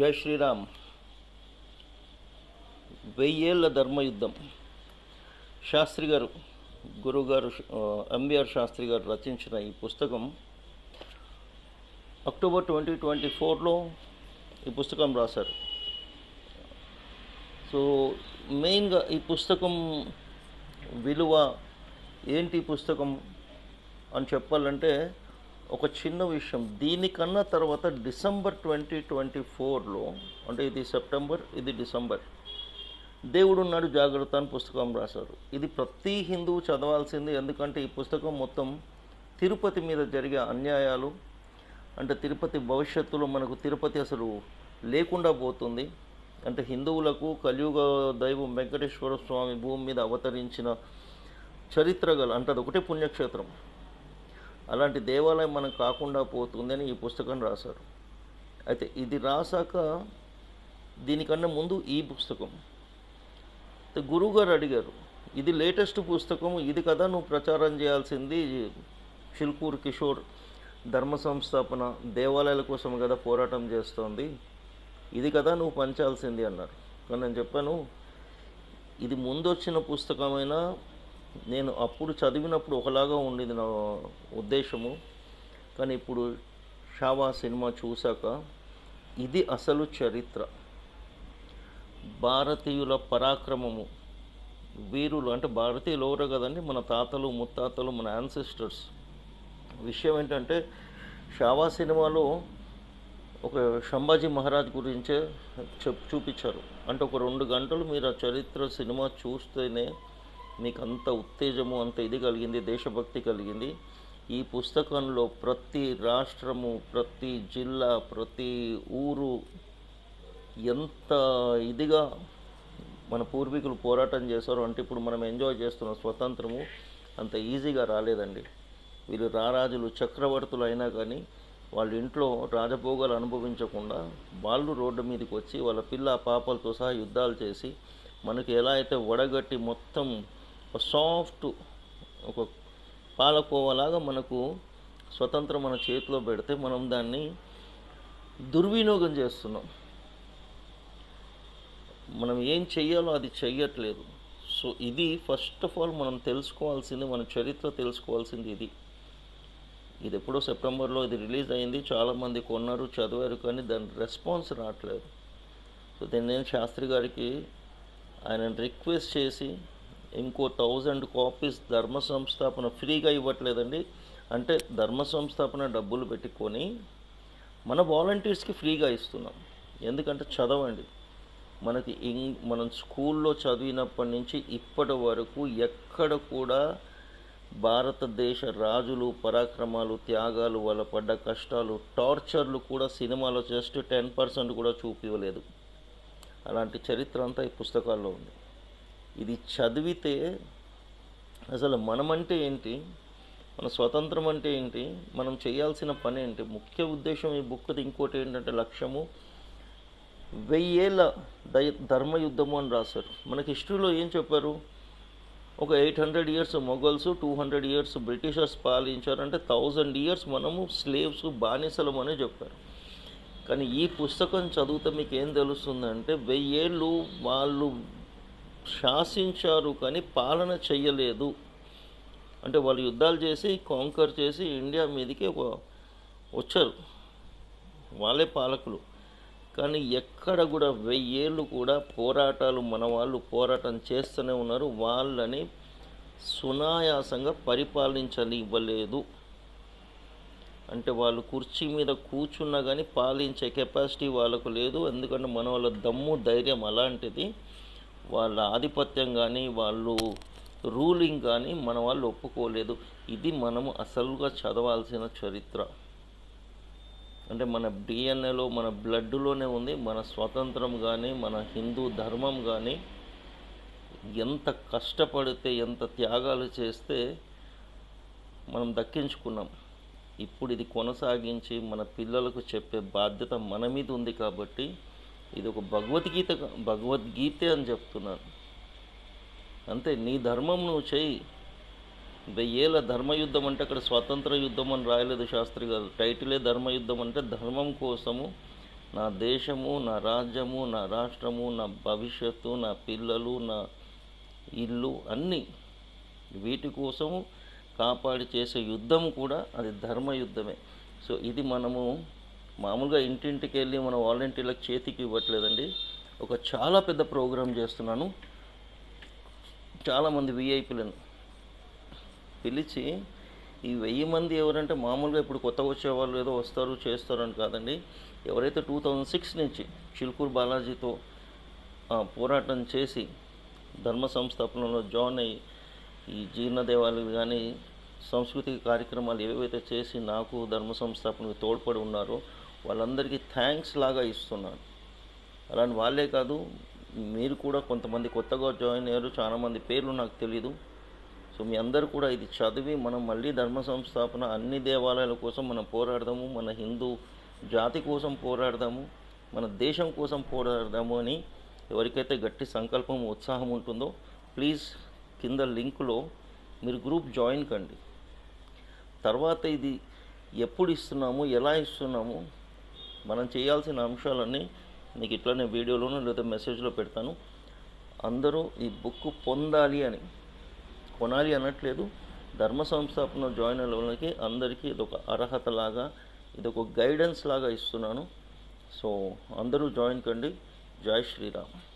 జై శ్రీరామ్. వెయ్యేళ్ళ ధర్మయుద్ధం. శాస్త్రి గారు గురుగారు ఎంబీఆర్ శాస్త్రి గారు రచించిన ఈ పుస్తకం అక్టోబర్ ట్వంటీ ట్వంటీ ఫోర్లో ఈ పుస్తకం రాశారు. సో మెయిన్గా ఈ పుస్తకం విలువ ఏంటి ఈ పుస్తకం అని చెప్పాలంటే ఒక చిన్న విషయం. దీనికన్నా తర్వాత డిసెంబర్ ట్వంటీ ట్వంటీ ఫోర్లో అంటే ఇది సెప్టెంబర్ ఇది డిసెంబర్. దేవుడు ఉన్నాడు జాగ్రత్త అని పుస్తకం రాశారు. ఇది ప్రతి హిందువు చదవాల్సింది. ఎందుకంటే ఈ పుస్తకం మొత్తం తిరుపతి మీద జరిగే అన్యాయాలు అంటే తిరుపతి భవిష్యత్తులో మనకు తిరుపతి అసలు లేకుండా పోతుంది. అంటే హిందువులకు కలియుగ దైవం వెంకటేశ్వర స్వామి భూమి మీద అవతరించిన చరిత్ర గల అంటే అది ఒకటే పుణ్యక్షేత్రం. అలాంటి దేవాలయం మనకు కాకుండా పోతుందని ఈ పుస్తకం రాశారు. అయితే ఇది రాసాక దీనికన్నా ముందు ఈ పుస్తకం. గురువు గారు అడిగారు ఇది లేటెస్ట్ పుస్తకం ఇది కదా నువ్వు ప్రచారం చేయాల్సింది? షిల్కూర్ కిషోర్ ధర్మ సంస్థాపన దేవాలయాల కోసం కదా పోరాటం చేస్తోంది. ఇది కదా నువ్వు పంచాల్సింది అన్నారు. కానీ నేను చెప్పాను ఇది ముందొచ్చిన పుస్తకమైనా నేను అప్పుడు చదివినప్పుడు ఒకలాగా ఉండేది నా ఉద్దేశము. కానీ ఇప్పుడు షావా సినిమా చూశాక ఇది అసలు చరిత్ర. భారతీయుల పరాక్రమము. వీరులు అంటే భారతీయులు ఎవరు కదండి? మన తాతలు ముత్తాతలు మన యాన్సిస్టర్స్ విషయం ఏంటంటే షావా సినిమాలో ఒక సంభాజీ మహారాజ్ గురించే చెప్ చూపించారు. అంటే ఒక రెండు గంటలు మీరు ఆ చరిత్ర సినిమా చూస్తేనే మీకు అంత ఉత్తేజము అంత ఇది కలిగింది దేశభక్తి కలిగింది. ఈ పుస్తకంలో ప్రతి రాష్ట్రము ప్రతి జిల్లా ప్రతి ఊరు ఎంత ఇదిగా మన పూర్వీకులు పోరాటం చేశారు అంటే ఇప్పుడు మనం ఎంజాయ్ చేస్తున్న స్వతంత్రము అంత ఈజీగా రాలేదండి. వీళ్ళు రారాజులు చక్రవర్తులు అయినా కానీ వాళ్ళ ఇంట్లో రాజభోగాలు అనుభవించకుండా వాళ్ళు రోడ్డు మీదకి వచ్చి వాళ్ళ పిల్ల పాపలతో సహా యుద్ధాలు చేసి మనకి ఎలా అయితే వడగట్టి మొత్తం సాఫ్ట్ ఒక పాలకోవలాగా మనకు స్వతంత్రం మన చేతిలో పెడితే మనం దాన్ని దుర్వినియోగం చేస్తున్నాం. మనం ఏం చెయ్యాలో అది చెయ్యట్లేదు. సో ఇది ఫస్ట్ ఆఫ్ ఆల్ మనం తెలుసుకోవాల్సింది మన చరిత్ర తెలుసుకోవాల్సింది ఇది. ఇది ఎప్పుడో సెప్టెంబర్లో ఇది రిలీజ్ అయింది చాలామంది కొన్నారు చదివారు కానీ దాని రెస్పాన్స్ రావట్లేదు. సో దీన్ని నేను శాస్త్రి గారికి ఆయన రిక్వెస్ట్ చేసి ఇంకో థౌజండ్ కాపీస్ ధర్మ సంస్థాపన ఫ్రీగా ఇవ్వట్లేదండి. అంటే ధర్మ సంస్థాపన డబ్బులు పెట్టుకొని మన వాలంటీర్స్కి ఫ్రీగా ఇస్తున్నాం. ఎందుకంటే చదవండి. మనకి ఇం మనం స్కూల్లో చదివినప్పటి నుంచి ఇప్పటి వరకు ఎక్కడ కూడా భారతదేశ రాజులు పరాక్రమాలు త్యాగాలు వాళ్ళ పడ్డ కష్టాలు టార్చర్లు కూడా సినిమాలో జస్ట్ టెన్ పర్సెంట్ కూడా చూపించలేదు అలాంటి చరిత్ర అంతా ఈ పుస్తకాల్లో ఉంది. ఇది చదివితే అసలు మనమంటే ఏంటి? మన స్వతంత్రం అంటే ఏంటి? మనం చేయాల్సిన పని ఏంటి? ముఖ్య ఉద్దేశం ఈ బుక్ది ఇంకోటి ఏంటంటే లక్ష్యము. వెయ్యేళ్ళ దయ ధర్మయుద్ధము అని రాశారు. మనకి హిస్టరీలో ఏం చెప్పారు? ఒక eight hundred years Mughals two hundred years Britishers పాలించారు అంటే థౌజండ్ ఇయర్స్ మనము స్లేవ్స్ బానిసలం అనే చెప్పారు. కానీ ఈ పుస్తకం చదివితే మీకు ఏం తెలుస్తుందంటే వెయ్యేళ్ళు వాళ్ళు శాసించారు కానీ పాలన చెయ్యలేదు. అంటే వాళ్ళు యుద్ధాలు చేసి కాంకర్ చేసి ఇండియా మీదకి వచ్చారు. వాళ్ళే పాలకులు. కానీ ఎక్కడ కూడా వెయ్యేళ్ళు కూడా పోరాటాలు మన వాళ్ళు పోరాటం చేస్తూనే ఉన్నారు. వాళ్ళని సునాయాసంగా పరిపాలించనివ్వలేదు. అంటే వాళ్ళు కుర్చీ మీద కూర్చున్నా కానీ పాలించే కెపాసిటీ వాళ్ళకు లేదు. ఎందుకంటే మన వాళ్ళ దమ్ము ధైర్యం అలాంటిది. వాళ్ళ ఆధిపత్యం కానీ వాళ్ళు రూలింగ్ కానీ మన వాళ్ళు ఒప్పుకోలేదు. ఇది మనము అసలుగా చదవాల్సిన చరిత్ర. అంటే మన డిఎన్ఏలో మన బ్లడ్లోనే ఉంది. మన స్వతంత్రం కానీ మన హిందూ ధర్మం కానీ ఎంత కష్టపడితే ఎంత త్యాగాలు చేస్తే మనం దక్కించుకున్నాం. ఇప్పుడు ఇది కొనసాగించి మన పిల్లలకు చెప్పే బాధ్యత మన మీద ఉంది కాబట్టి ఇది ఒక భగవద్గీత భగవద్గీతే అని చెప్తున్నాను అంతే నీ ధర్మం నువ్వు చెయ్యి. వెయ్యేళ్ళ ధర్మయుద్ధం అంటే అక్కడ స్వాతంత్ర యుద్ధం అని రాయలేదు శాస్త్రి గారు. టైటిలే ధర్మయుద్ధం అంటే ధర్మం కోసము నా దేశము నా రాజ్యము నా రాష్ట్రము నా భవిష్యత్తు నా పిల్లలు నా ఇల్లు అన్నీ వీటి కోసము కాపాడి చేసే యుద్ధం కూడా అది ధర్మ యుద్ధమే సో ఇది మనము మామూలుగా ఇంటింటికి వెళ్ళి మన వాలంటీర్లకు చేతికి ఇవ్వట్లేదండి. ఒక చాలా పెద్ద ప్రోగ్రాం చేస్తున్నాను. చాలామంది విఐపీలను పిలిచి ఈ వెయ్యి మంది ఎవరంటే మామూలుగా ఇప్పుడు కొత్తగా వచ్చే వాళ్ళు ఏదో వస్తారు చేస్తారు అని కాదండి. ఎవరైతే టూ థౌజండ్ సిక్స్ నుంచి చిలుకూరు బాలాజీతో పోరాటం చేసి ధర్మ సంస్థాపనలో జాయిన్ అయ్యి ఈ జీర్ణదేవాలు కానీ సాంస్కృతిక కార్యక్రమాలు ఏవైతే చేసి నాకు ధర్మ సంస్థాపనకు తోడ్పడి ఉన్నారో వాళ్ళందరికీ థ్యాంక్స్ లాగా ఇస్తున్నాను. అలాంటి వాళ్ళే కాదు మీరు కూడా కొంతమంది కొత్తగా జాయిన్ అయ్యారు చాలామంది పేర్లు నాకు తెలీదు. సో మీ అందరు కూడా ఇది చదివి మనం మళ్ళీ ధర్మ సంస్థాపన అన్ని దేవాలయాల కోసం మనం పోరాడదాము మన హిందూ జాతి కోసం పోరాడదాము మన దేశం కోసం పోరాడదాము అని ఎవరికైతే గట్టి సంకల్పం ఉత్సాహం ఉంటుందో ప్లీజ్ కింద లింక్లో మీరు గ్రూప్ జాయిన్ కండి. తర్వాత ఇది ఎప్పుడు ఇస్తున్నాము ఎలా ఇస్తున్నాము మనం చేయాల్సిన అంశాలన్నీ మీకు ఇట్లానే వీడియోలోనూ లేదా మెసేజ్లో పెడతాను. అందరూ ఈ బుక్ పొందాలి అని కొనాలి అనట్లేదు. ధర్మ సంస్థాపన జాయిన్ అవ్వడానికి అందరికీ ఇదొక అర్హత లాగా ఇది ఒక గైడెన్స్ లాగా ఇస్తున్నాను. సో అందరూ జాయిన్ కండి. జై శ్రీరామ్.